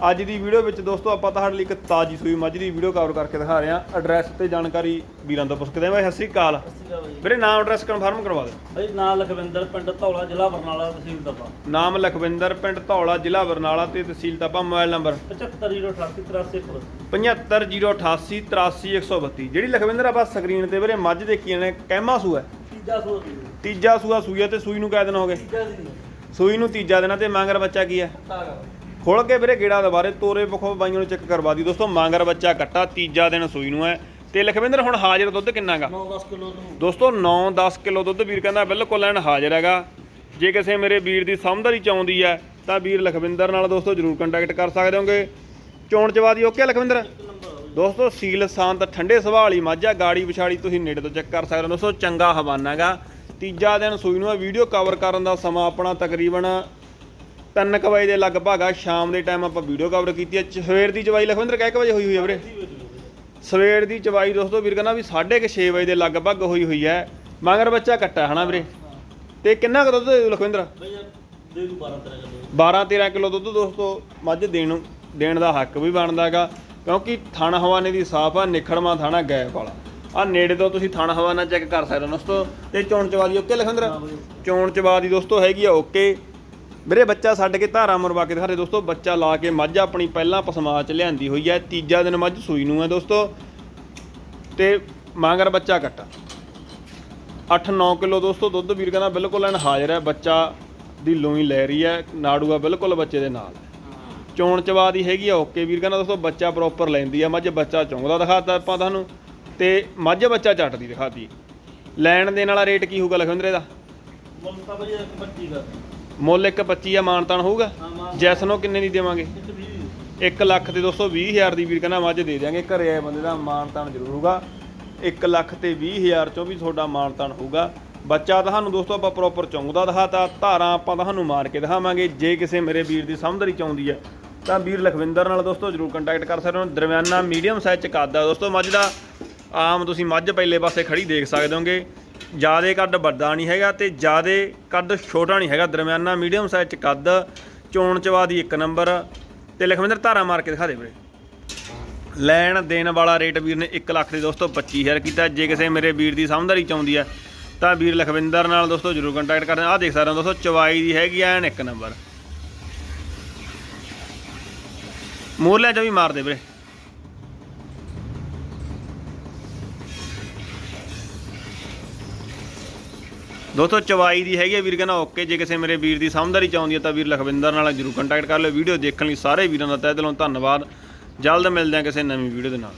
ਅੱਜ ਦੀ ਵੀਡੀਓ ਵਿੱਚ ਦੋਸਤੋ ਆਪਾਂ ਤੁਹਾਡੇ ਲਈ ਇੱਕ ਤਾਜੀ ਸੂਈ ਮੱਝ ਦੀ ਵੀਡੀਓ ਕਵਰ ਕਰਕੇ ਦਿਖਾ ਰਹੇ ਹਾਂ। ਐਡਰੈਸ ਤੇ ਜਾਣਕਾਰੀ ਵੀਰਾਂ ਤੋਂ ਪੁੱਛ ਕੇ ਦੇਵਾਂ ਸਤਿ ਸ੍ਰੀ ਅਕਾਲ। ਵੀਰੇ ਨਾਮ ਐਡਰੈਸ ਕਨਫਰਮ ਕਰਵਾ ਦਿਓ। ਬਈ ਨਾਂ ਲਖਵਿੰਦਰ ਪਿੰਡ ਧੌਲਾ ਜ਼ਿਲ੍ਹਾ ਬਰਨਾਲਾ ਤਹਿਸੀਲ ਦਬਾ ਨਾਮ ਲਖਵਿੰਦਰ ਪਿੰਡ ਧੌਲਾ ਜ਼ਿਲ੍ਹਾ ਬਰਨਾਲਾ ਤੇ ਤਹਿਸੀਲ ਤਾਪਾ ਮੋਬਾਈਲ ਨੰਬਰ 7508833132 7508833132 ਜਿਹੜੀ ਲਖਵਿੰਦਰ ਆਪਾਂ ਸਕਰੀਨ ਤੇ ਵੀਰੇ ਮੱਝ ਦੇਖੀ ਨੇ ਕਹਿਮਾ ਸੂਆ। ਤੀਜਾ ਸੋ ਦੀ ਤੀਜਾ ਸੂਆ ਸੂਈ ਤੇ ਸੂਈ ਨੂੰ ਕਿੰਨੇ ਦਿਨ ਹੋ ਗਏ? ਤੀਜਾ ਸੂਈ ਨੂੰ ਤੀਜਾ ਦਿਨ ਤੇ ਮਾਂਗਰ ਬੱਚਾ ਕੀ ਹੈ? ਖੋਲ ਕੇ ਵੀਰੇ ਗੇੜਾ ਦੁਬਾਰੇ ਤੋਰੇ ਪਖੋ ਬਾਈਆਂ ਨੂੰ ਚੈੱਕ ਕਰਵਾ ਦੀ ਦੋਸਤੋ ਮਾਂਗਰ ਬੱਚਾ ਕੱਟਾ ਤੀਜਾ ਦਿਨ ਸੂਈ ਨੂੰ ਹੈ। ਤੇ ਲਖਵਿੰਦਰ ਹੁਣ ਹਾਜ਼ਰ ਦੁੱਧ ਕਿੰਨਾਗਾ 9-10 ਕਿਲੋ ਦੋਸਤੋ 9-10 ਕਿਲੋ ਦੁੱਧ ਵੀਰ ਕਹਿੰਦਾ ਬਿਲਕੁਲ ਐਨ ਹਾਜ਼ਰ ਹੈਗਾ। ਜੇ ਕਿਸੇ ਮੇਰੇ ਵੀਰ ਦੀ ਸਮਝਦਾਰੀ ਚਾਉਂਦੀ ਹੈ ਤਾਂ ਵੀਰ ਲਖਵਿੰਦਰ ਨਾਲ ਦੋਸਤੋ ਜਰੂਰ ਕੰਟੈਕਟ ਕਰ ਸਕਦੇ ਹੋਗੇ। ਚੋਣ ਚਵਾ ਦੀ ਓਕੇ ਲਖਵਿੰਦਰ? ਦੋਸਤੋ ਸੀਲ ਸ਼ਾਂਤ ਠੰਡੇ ਸੁਭਾਅ ਵਾਲੀ ਮਾਝਾ ਗਾੜੀ ਵਿਛਾੜੀ ਤੁਸੀਂ ਨੇੜੇ ਤੋਂ ਚੈੱਕ ਕਰ ਸਕਦੇ ਹੋ। ਦੋਸਤੋ ਚੰਗਾ ਹਵਾਨਾ ਹੈਗਾ। ਤੀਜਾ ਦਿਨ ਸੂਈ ਨੂੰ ਵੀਡੀਓ ਕਵਰ ਕਰਨ ਦਾ ਸਮਾਂ ਆਪਣਾ ਤਕਰੀਬਨ 3 ਵਜੇ ਦੇ ਲਗਭਗ ਆ ਸ਼ਾਮ ਦੇ ਟਾਈਮ ਆਪਾਂ ਵੀਡੀਓ ਕਵਰ ਕੀਤੀ ਹੈ ਸਵੇਰ ਦੀ ਚਵਾਈ ਲਖਵਿੰਦਰ ਕਿਹ ਕੁ ਵਜੇ ਹੋਈ ਹੋਈ ਹੈ ਵੀਰੇ? ਸਵੇਰ ਦੀ ਚਵਾਈ ਦੋਸਤੋ ਵੀਰ ਕਹਿੰਦਾ ਵੀ 6:30 ਵਜੇ ਦੇ ਲਗਭਗ ਹੋਈ ਹੋਈ ਹੈ ਮਗਰ ਬੱਚਾ ਕੱਟਾ ਹਨਾ ਵੀਰੇ? ਤੇ ਕਿੰਨਾ ਕੁ ਦੁੱਧ ਲਖਵਿੰਦਰ ਦੇ ਦੂ 12 13 ਕਿਲੋ 12 13 ਕਿਲੋ ਦੁੱਧ ਦੋਸਤੋ ਮੱਝ ਦੇਣ ਦੇਣ ਦਾ ਹੱਕ ਵੀ ਬਣਦਾ ਹੈਗਾ। ਕਿਉਂਕਿ ਥਣ ਹਵਾਨੇ ਦੀ ਸਾਫ਼ ਆ ਨਿਖੜਮਾ ਥਾਣਾ ਗੈਪ ਵਾਲਾ। ਆ ਨੇੜੇ ਤੋਂ ਤੁਸੀਂ ਥਣ ਹਵਾਨਾ ਚੈੱਕ ਕਰ ਸਕਦੇ ਹੋ ਦੋਸਤੋ। ਤੇ ਚੋਣ ਚਵਾ ਦੀ ਓਕੇ ਲਖਵਿੰਦਰ? ਚੋਣ ਚਵਾ ਦੀ ਦੋਸਤੋ ਹੈਗੀ ਆ ਓਕੇ। ਵੀਰੇ ਬੱਚਾ ਛੱਡ ਕੇ ਧਾਰਾ ਮਰਵਾ ਕੇ ਦਿਖਾ ਰਹੇ ਦੋਸਤੋ, ਬੱਚਾ ਲਾ ਕੇ ਮੱਝ ਆਪਣੀ ਪਹਿਲਾਂ ਪਸਮਾ ਚ ਲਿਆਂਦੀ ਹੋਈ ਹੈ, ਤੀਜਾ ਦਿਨ ਮੱਝ ਸੂਈ ਨੂੰ ਹੈ ਦੋਸਤੋ। ਤੇ ਮਾਂਗਰ ਬੱਚਾ ਕੱਟਾ। 8-9 ਕਿਲੋ ਦੋਸਤੋ, ਦੁੱਧ ਵੀਰ ਕਹਿੰਦਾ ਬਿਲਕੁਲ ਐਨ ਹਾਜ਼ਰ ਹੈ, ਬੱਚਾ ਦੀ ਲੋਈ ਲੈ ਰਹੀ ਹੈ, ਨਾੜੂਆ ਬਿਲਕੁਲ ਬੱਚੇ ਦੇ ਨਾਲ ਚੋਣ ਚਵਾ ਦੀ ਹੈਗੀ ਆ, ਓਕੇ ਵੀਰ ਕਹਿੰਦਾ ਦੋਸਤੋ, ਬੱਚਾ ਪ੍ਰੋਪਰ ਲੈਂਦੀ ਆ, ਮੱਝ ਬੱਚਾ ਚੁੰਗਦਾ ਦਿਖਾਤਾ ਆਪਾਂ ਤੁਹਾਨੂੰ। ਤੇ ਮੱਝ ਬੱਚਾ ਚੱਟਦੀ ਦਿਖਾਤੀ। ਲੈਣ ਦੇਣ ਵਾਲਾ ਰੇਟ ਕੀ ਹੋਊਗਾ ਲਖਵਿੰਦਰੇ ਦਾ? ਮੁੱਲ ਤਾਂ ਬਈ 25 ਦਾ। ਮੁੱਲ 1.25 ਆ ਮਾਨਤਾਨ ਹੋਊਗਾ? ਜੈਸਨੋ ਕਿੰਨੇ ਦੀ ਦੇਵਾਂਗੇ? ਇੱਕ ਵੀ 1 ਲੱਖ ਤੇ ਦੋਸਤੋ 20000 ਦੀ ਵੀਰ ਕਹਿੰਦਾ ਮੱਝ ਦੇ ਦਿਆਂਗੇ। ਘਰੇ ਆਏ ਬੰਦੇ ਦਾ ਮਾਨਤਾਨ ਜ਼ਰੂਰ ਹੋਊਗਾ। 1 ਲੱਖ ਤੇ 20000 ਚੋਂ ਵੀ ਤੁਹਾਡਾ ਮਾਨਤਾਨ ਹੋਊਗਾ। ਬੱਚਾ ਤੁਹਾਨੂੰ ਦੋਸਤੋ ਆਪਾਂ ਪ੍ਰੋਪਰ ਚੌਂਗਦਾ ਦਿਖਾਤਾ। ਧਾਰਾਂ ਆਪਾਂ ਤੁਹਾਨੂੰ ਮਾਰ ਕੇ ਦਿਖਾਵਾਂਗੇ। ਜੇ ਕਿਸੇ ਮੇਰੇ ਵੀਰ ਦੀ ਸਮਝਦਾਰੀ ਚਾਉਂਦੀ ਹੈ ਤਾਂ ਵੀਰ ਲਖਵਿੰਦਰ ਨਾਲ ਦੋਸਤੋ ਜਰੂਰ ਕੰਟੈਕਟ ਕਰ ਸਕਦੇ ਹੋ। ਦਰਮਿਆਨਾ ਮੀਡੀਅਮ ਸਾਈਜ਼ ਚ ਕੱਦ ਆ ਦੋਸਤੋ ਮੱਝ ਦਾ। ਆਮ ਤੁਸੀਂ ਮੱਝ ਪਹਿਲੇ ਪਾਸੇ ਖੜੀ ਦੇਖ ਸਕਦੇ ਹੋਗੇ। ਜਿਆਦੇ ਕੱਦ ਵੱਡਾ ਨਹੀਂ ਹੈਗਾ ਤੇ ਜਿਆਦੇ ਕੱਦ ਛੋਟਾ ਨਹੀਂ ਹੈਗਾ। ਦਰਮਿਆਨਾ ਮੀਡੀਅਮ ਸਾਈਜ਼ ਚ ਕੱਦ ਚੋਣ ਚਵਾ ਦੀ ਇੱਕ ਨੰਬਰ ਤੇ ਲਖਵਿੰਦਰ, ਧਾਰਾ ਮਾਰ ਕੇ ਦਿਖਾ ਦੇ ਵੀਰੇ। ਲੈਣ ਦੇਣ ਵਾਲਾ ਰੇਟ ਵੀਰ ਨੇ 1 ਲੱਖ ਦੇ ਦੋਸਤੋ 25000 ਕੀਤਾ। ਜੇ ਕਿਸੇ ਮੇਰੇ ਵੀਰ ਦੀ ਸਮਝਦਾਰੀ ਚਾਉਂਦੀ ਹੈ, ਤਾਂ ਵੀਰ ਲਖਵਿੰਦਰ ਨਾਲ ਦੋਸਤੋ ਜਰੂਰ ਕੰਟੈਕਟ ਕਰਨ। ਆਹ ਦੇਖ ਸਕਦੇ ਹੋ ਦੋਸਤੋ, ਚਵਾਈ ਦੀ ਹੈਗੀ ਐਨ ਇੱਕ ਨੰਬਰ ਮੂਰਲਿਆਂ ਚ ਵੀ ਮਾਰ ਦੇ ਵੀਰੇ। ਦੋਸਤੋ, ਚਵਾਈ ਦੀ ਹੈਗੀ ਆ ਵੀਰ, ਕਹਿੰਦਾ ਓਕੇ, ਜੇ ਕਿਸੇ ਮੇਰੇ ਵੀਰ ਦੀ ਸਮਝਦਾਰੀ ਚਾਹੁੰਦੀ ਹੈ ਤਾਂ ਵੀਰ ਲਖਵਿੰਦਰ ਨਾਲ ਜਰੂਰ ਕੰਟੈਕਟ ਕਰ ਲਿਓ। ਵੀਡੀਓ ਦੇਖਣ ਲਈ ਸਾਰੇ ਵੀਰਾਂ ਦਾ ਤਹਿ ਦਿਲੋਂ ਧੰਨਵਾਦ। ਜਲਦ ਮਿਲਦੇ ਹਾਂ ਕਿਸੇ ਨਵੀਂ ਵੀਡੀਓ ਦੇ ਨਾਲ।